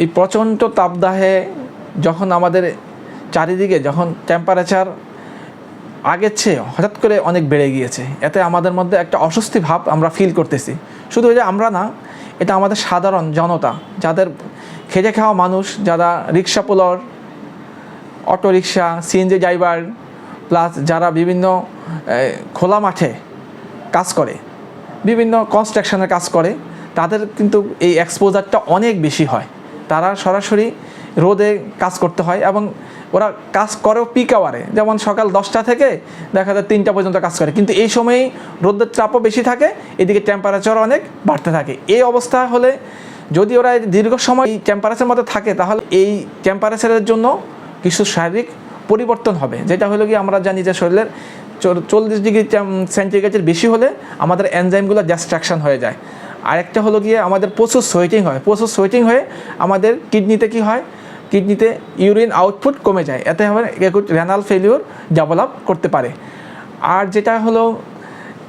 এই প্রচণ্ড তাপদাহে যখন আমাদের চারিদিকে যখন টেম্পারেচার আগের চেয়ে হঠাৎ করে অনেক বেড়ে গিয়েছে, এতে আমাদের মধ্যে একটা অস্বস্তি ভাব আমরা ফিল করতেছি। শুধু যে আমরা না, এটা আমাদের সাধারণ জনতা, যাদের খেটে খাওয়া মানুষ, যারা রিক্সা পোলর রিক্সা সিএনজি ড্রাইভার প্লাস যারা বিভিন্ন খোলা মাঠে কাজ করে, বিভিন্ন কনস্ট্রাকশনের কাজ করে, তাদের কিন্তু এই এক্সপোজারটা অনেক বেশি হয়। তারা সরাসরি রোদে কাজ করতে হয় এবং ওরা কাজ করেও পিক আওয়ারে যেমন সকাল দশটা থেকে দেখা যায় তিনটা পর্যন্ত কাজ করে। কিন্তু এই সময়েই রোদের চাপও বেশি থাকে, এদিকে টেম্পারেচার অনেক বাড়তে থাকে। এই অবস্থা হলে যদি ওরা দীর্ঘ সময় এই টেম্পারেচার মধ্যে থাকে, তাহলে এই টেম্পারেচারের জন্য কিছু শারীরিক পরিবর্তন হবে। যেটা হলো কি, আমরা জানি যে শরীরের চল- চল্লিশ ডিগ্রি সেন্টিগ্রেডের বেশি হলে আমাদের এনজাইমগুলো ডিস্ট্রাকশন হয়ে যায়। আরেকটা হলো গিয়ে আমাদের প্রচুর সোয়েটিং হয়। প্রচুর সোয়েটিং হয়ে আমাদের কিডনিতে কি হয়? কিডনিতে ইউরিন আউটপুট কমে যায়। এতে হবে রেনাল ফেলিওর ডেভেলপ করতে পারে। আর যেটা হলো,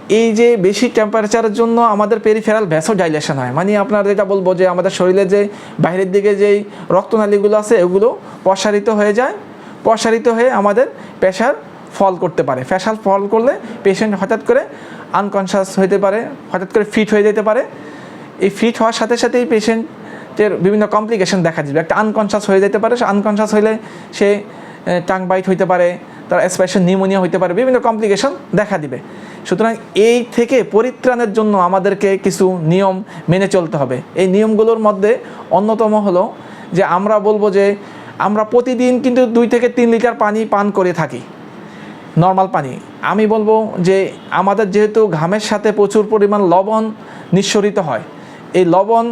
এই যে বেশি টেম্পারেচারের জন্য আমাদের পেরিফেরাল ভ্যাসো ডাইলেশন হয়। মানে আপনার যেটা বলব যে আমাদের শরীরে যে বাইরের দিকে যেই রক্তনালীগুলো আছে, এগুলো প্রসারিত হয়ে যায়। প্রসারিত হয়ে আমাদের প্রেশার ফল করতে পারে। প্রেশার ফল করলে পেশেন্ট হঠাৎ করে আনকনশাস হতে পারে, হঠাৎ করে ফিট হয়ে যেতে পারে। এই ফিট হওয়ার সাথে সাথেই পেশেন্টের বিভিন্ন কমপ্লিকেশন দেখা যাবে একটা আনকনশাস হয়ে যেতে পারে, সে আনকনশাস হইলে সে টাং বাইট হইতে পারে, তার স্পেশাল নিউমোনিয়া হইতে পারে, বিভিন্ন কমপ্লিকেশন দেখা দিবে। সুতরাং এই থেকে পরিত্রাণের জন্য আমাদেরকে কিছু নিয়ম মেনে চলতে হবে। এই নিয়মগুলোর মধ্যে অন্যতম হলো যে আমরা বলব যে আমরা প্রতিদিন কিন্তু দুই থেকে তিন লিটার পানি পান করে থাকি। নর্মাল পানি। আমি বলব যে আমাদের যেহেতু ঘামের সাথে প্রচুর পরিমাণ লবণ নিঃসরিত হয়, এই লবণ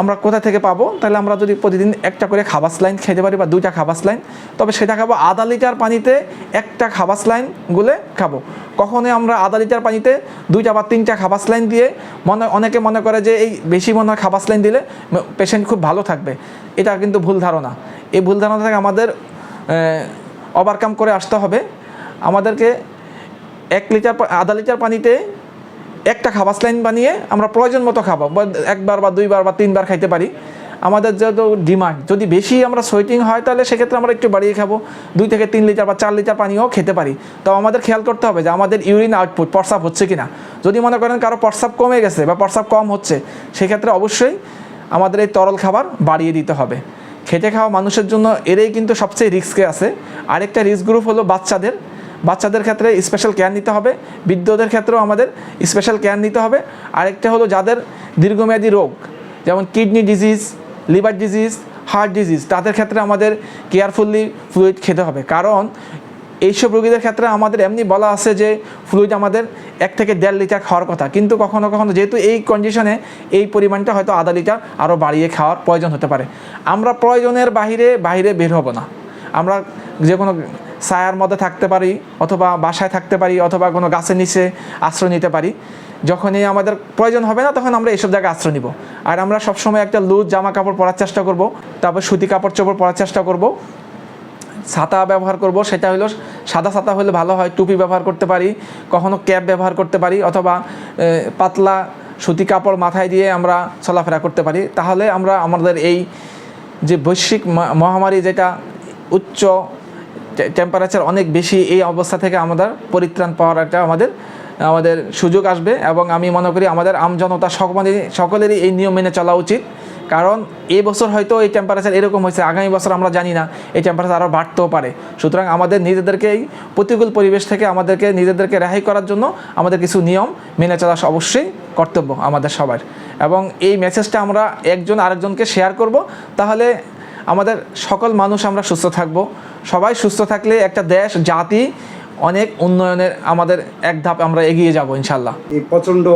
আমরা কোথা থেকে পাবো? তাহলে আমরা যদি প্রতিদিন একটা করে খাবার স্লাইন খেতে পারি বা দুইটা খাবার স্লাইন তবে সেটা খাব আধা লিটার পানিতে একটা খাবার স্লাইন গুলে খাব। কখনোই আমরা আধা লিটার পানিতে দুইটা বা তিনটা খাবার স্লাইন দিয়ে মনে অনেকে মনে করে যে এই বেশি মনে হয় খাবার স্লাইন দিলে পেশেন্ট খুব ভালো থাকবে। এটা কিন্তু ভুল ধারণা। এই ভুল ধারণা থেকে আমাদের ওভারকাম করে আসতে হবে। আমাদেরকে এক লিটার আধা লিটার পানিতে একটা খাবার স্লাইন বানিয়ে আমরা প্রয়োজন মতো খাব একবার বা দুইবার বা তিনবার খাইতে পারি। আমাদের যেহেতু ডিমান্ড, যদি বেশি আমরা সোয়েটিং হয় তাহলে সেক্ষেত্রে আমরা একটু বাড়িয়ে খাব, দুই থেকে তিন লিটার বা চার লিটার পানিও খেতে পারি। তো আমাদের খেয়াল করতে হবে যে আমাদের ইউরিন আউটপুট প্রস্রাব হচ্ছে কি না যদি মনে করেন কারও প্রস্রাব কমে গেছে বা প্রস্রাব কম হচ্ছে, সেক্ষেত্রে অবশ্যই আমাদের এই তরল খাবার বাড়িয়ে দিতে হবে। খেটে খাওয়া মানুষের জন্য এরাই কিন্তু সবচেয়ে রিস্কে আছে। আরেকটা রিস্ক গ্রুপ হলো বাচ্চাদের বাচ্চাদের ক্ষেত্রে স্পেশাল কেয়ার নিতে হবে, বৃদ্ধদের ক্ষেত্রেও আমাদের স্পেশাল কেয়ার নিতে হবে। আরেকটা হলো যাদের দীর্ঘমেয়াদী রোগ, যেমন kidney disease liver disease heart disease তাদের ক্ষেত্রে আমাদের কেয়ারফুলি ফ্লুইড খেতে হবে। কারণ এইসব রোগীদের ক্ষেত্রে আমাদের এমনি বলা আছে যে ফ্লুইড আমাদের এক থেকে দেড় লিটার খাওয়ার কথা। কিন্তু কখনো কখনো যেহেতু এই কন্ডিশনে এই পরিমাণটা হয়তো আধা লিটার আরও বাড়িয়ে খাওয়ার প্রয়োজন হতে পারে। আমরা প্রয়োজনের বাহিরে বাইরে বের হব না। আমরা যে কোনো ছায়ার মধ্যে থাকতে পারি অথবা বাসায় থাকতে পারি অথবা কোনো গাছের নিচে আশ্রয় নিতে পারি। যখনই আমাদের প্রয়োজন হবে না, তখন আমরা এইসব জায়গায় আশ্রয় নিব। আর আমরা সবসময় একটা লুজ জামা কাপড় পরার চেষ্টা করব, তারপর সুতি কাপড় চোপড় পরার চেষ্টা করব। ছাতা ব্যবহার করব, সেটা হলো সাদা ছাতা হলে ভালো হয়, টুপি ব্যবহার করতে পারি, কখনো ক্যাপ ব্যবহার করতে পারি, অথবা পাতলা সুতি কাপড় মাথায় দিয়ে আমরা চলাফেরা করতে পারি। তাহলে আমরা আমাদের এই যে বৈশ্বিক মহামারী যেটা উচ্চ টেম্পারেচার অনেক বেশি এই অবস্থা থেকে আমাদের পরিত্রাণ পাওয়ার একটা আমাদের আমাদের সুযোগ আসবে এবং আমি মনে করি আমাদের আমজনতা সকলেরই সকলেরই এই নিয়ম মেনে চলা উচিত। কারণ এই বছর হয়তো এই টেম্পারেচার এরকম হয়েছে, আগামী বছর আমরা জানি না, এই টেম্পারেচার আরও বাড়তেও পারে। সুতরাং আমাদের নিজেদেরকে এই প্রতিকূল পরিবেশ থেকে আমাদেরকে নিজেদেরকে রেহাই করার জন্য আমাদের কিছু নিয়ম মেনে চলা অবশ্যই কর্তব্য আমাদের সবার। এবং এই মেসেজটা আমরা একজন আরেকজনকে শেয়ার করব। তাহলে আমাদের সকল মানুষ আমরা সুস্থ থাকব। সবাই সুস্থ থাকলে একটা দেশ জাতি অনেক উন্নয়নের আমাদের এক ধাপ আমরা এগিয়ে যাব ইনশাল্লাহ এই প্রচণ্ড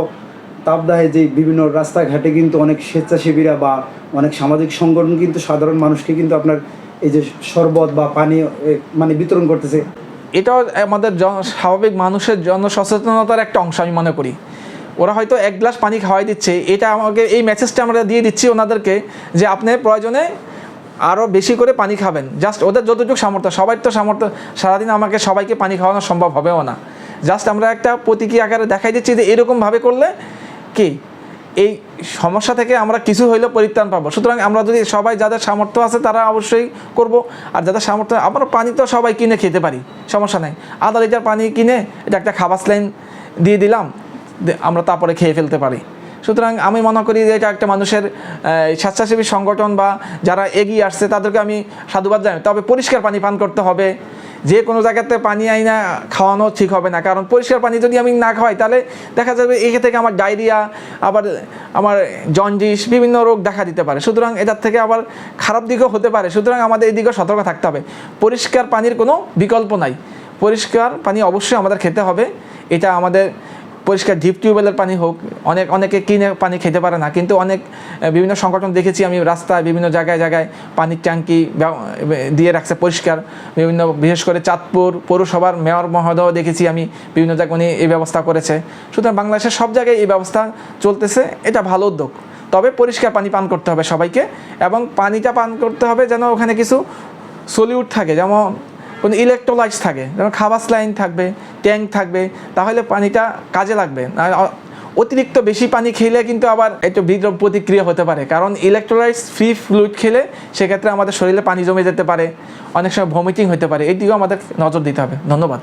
তাপদাহে যে বিভিন্ন রাস্তাঘাটে কিন্তু অনেক স্বেচ্ছাসেবীরা বা অনেক সামাজিক সংগঠন কিন্তু সাধারণ মানুষকে কিন্তু আপনার এই যে শরবত বা পানি মানে বিতরণ করতেছে। এটাও আমাদের স্বাভাবিক মানুষের জন্য জনসচেতনতার একটা অংশ আমি মনে করি। ওরা হয়তো এক গ্লাস পানি খাওয়াই দিচ্ছে। এটা আমাকে এই মেসেজটা আমরা দিয়ে দিচ্ছি ওনাদেরকে যে আপনি প্রয়োজনে আরও বেশি করে পানি খাবেন। জাস্ট ওদের যতটুকু সামর্থ্য সবাই তো সামর্থ্য। সারাদিন আমাকে সবাইকে পানি খাওয়ানো সম্ভব হবেও না। জাস্ট আমরা একটা প্রতীকী আকারে দেখাই দিচ্ছি যে এরকমভাবে করলে কি? এই সমস্যা থেকে আমরা কিছু হইলেও পরিত্রাণ পাবো। সুতরাং আমরা যদি সবাই যাদের সামর্থ্য আছে তারা অবশ্যই করব। আর যাদের সামর্থ্য, আমরা পানি তো সবাই কিনে খেতে পারি, সমস্যা নেই। আধা লিটার পানি কিনে এটা একটা খাবার লাইন দিয়ে দিলাম আমরা তারপরে খেয়ে ফেলতে পারি। সুতরাং আমি মনে করি যে এটা একটা মানুষের স্বেচ্ছাসেবী সংগঠন বা যারা এগিয়ে আসছে তাদেরকে আমি সাধুবাদ জানাই। তবে পরিষ্কার পানি পান করতে হবে। যে কোনো জায়গাতে পানি আইনা খাওয়ানো ঠিক হবে না। কারণ পরিষ্কার পানি যদি আমি না খাওয়াই, তাহলে দেখা যাবে এখান থেকে আমার ডায়রিয়া, আবার আমার জন্ডিস, বিভিন্ন রোগ দেখা দিতে পারে। সুতরাং এটার থেকে আবার খারাপ দিকও হতে পারে। সুতরাং আমাদের এই দিকেও সতর্ক থাকতে হবে। পরিষ্কার পানির কোনো বিকল্প নাই। পরিষ্কার পানি অবশ্যই আমাদের খেতে হবে। এটা আমাদের পরিষ্কার ডিপ টিউবওয়েলের পানি হোক, অনেক, অনেকে কিনে পানি খেতে পারে না, কিন্তু অনেক বিভিন্ন সংগঠন দেখেছি আমি রাস্তায় বিভিন্ন জায়গায় জায়গায় পানির ট্যাঙ্কি দিয়ে রাখছে পরিষ্কার। বিভিন্ন, বিশেষ করে চাঁদপুর পৌরসভার মেয়র মহোদয় দেখেছি আমি বিভিন্ন জায়গায় উনি এই ব্যবস্থা করেছে। সুতরাং বাংলাদেশের সব জায়গায় এই ব্যবস্থা চলতেছে, এটা ভালো উদ্যোগ। তবে পরিষ্কার পানি পান করতে হবে সবাইকে, এবং পানিটা পান করতে হবে যেন ওখানে কিছু সলিউট থাকে, যেমন কোনো ইলেকট্রোলাইটস থাকে, যেমন খাবার লাইন থাকবে ট্যাঙ্ক থাকবে, তাহলে পানিটা কাজে লাগবে। অতিরিক্ত বেশি পানি খেলে কিন্তু আবার একটু বিদ্রোপ প্রতিক্রিয়া হতে পারে। কারণ ইলেকট্রোলাইটস ফ্রি ফ্লুইড খেলে সেক্ষেত্রে আমাদের শরীরে পানি জমে যেতে পারে, অনেক সময় ভমিটিং হতে পারে। এই দিকেও আমাদের নজর দিতে হবে। ধন্যবাদ।